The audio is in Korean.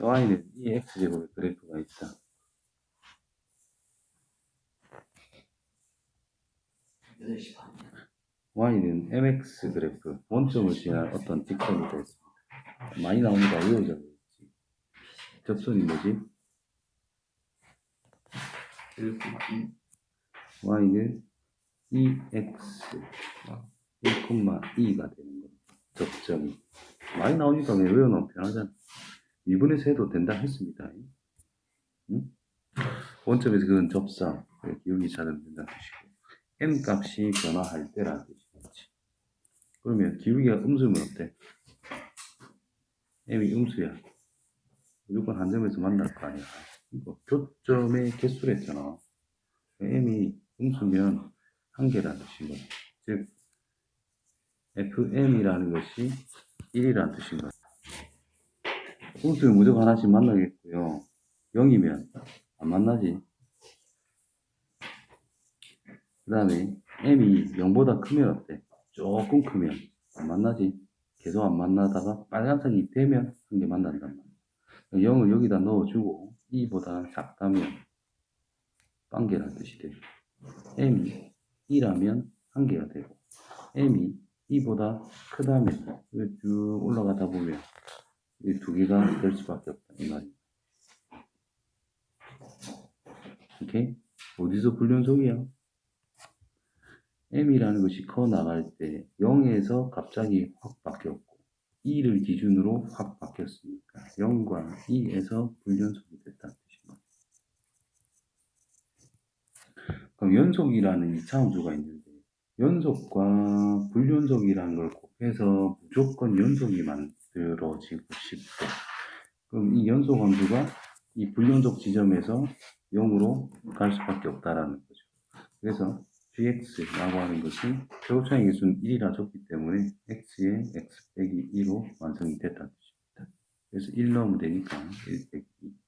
y는 이 x제곱의 그래프가 있다. y는 mx 그래프 원점을 지날 어떤 직선이 되겠습니다. 많이 나옵니다. 외우자 그랬지. 접선이 뭐지? 1, 9, y는 ex 1,2가 되는 거예요. 접점이. 많이 나오니까 외워놓으면 편하잖아. 2분에서 해도 된다 했습니다. 응? 원점에서 그건 접사. 네, 기울기 찾으면 된다는 뜻이고. m 값이 변화할 때라는 뜻이겠지. 그러면 기울기가 음수면 어때? m이 음수야. 무조건 한 점에서 만날 거 아니야. 이거 교점의 개수를 했잖아. m이 음수면 한 개라는 뜻인 거야. 즉, fm이라는 것이 1이라는 뜻인 거야. 음수는 무조건 하나씩 만나겠고요. 0이면 안 만나지. 그 다음에 m이 0보다 크면 어때? 조금 크면 안 만나지. 계속 안 만나다가 빨간색이 되면 한 개 만난단 말이야. 0을 여기다 넣어주고 2보다 작다면 빵개라는 뜻이 돼. m이 2라면 한 개가 되고 m이 2보다 크다면 쭉 올라가다 보면 이 두 개가 될 수밖에 없다 이 말이야. 오케이? 어디서 불연속이야? m이라는 것이 커 나갈 때 0에서 갑자기 확 바뀌었고 2를 기준으로 확 바뀌었으니까 0과 2에서 불연속이 됐다는 뜻입니다. 그럼 연속이라는 이차함수가 있는데 연속과 불연속이라는 걸 곱해서 무조건 연속이 만들어 지고 싶대. 그럼 이 연속 함수가 이 불연속 지점에서 0으로 갈 수밖에 없다라는 거죠. 그래서 gx라고 하는 것이 최고차의 개수는 1이라 줬기 때문에 x의 x 빼기 2로 완성이 됐다는 뜻입니다. 그래서 1 넣으면 되니까 1 빼기 2.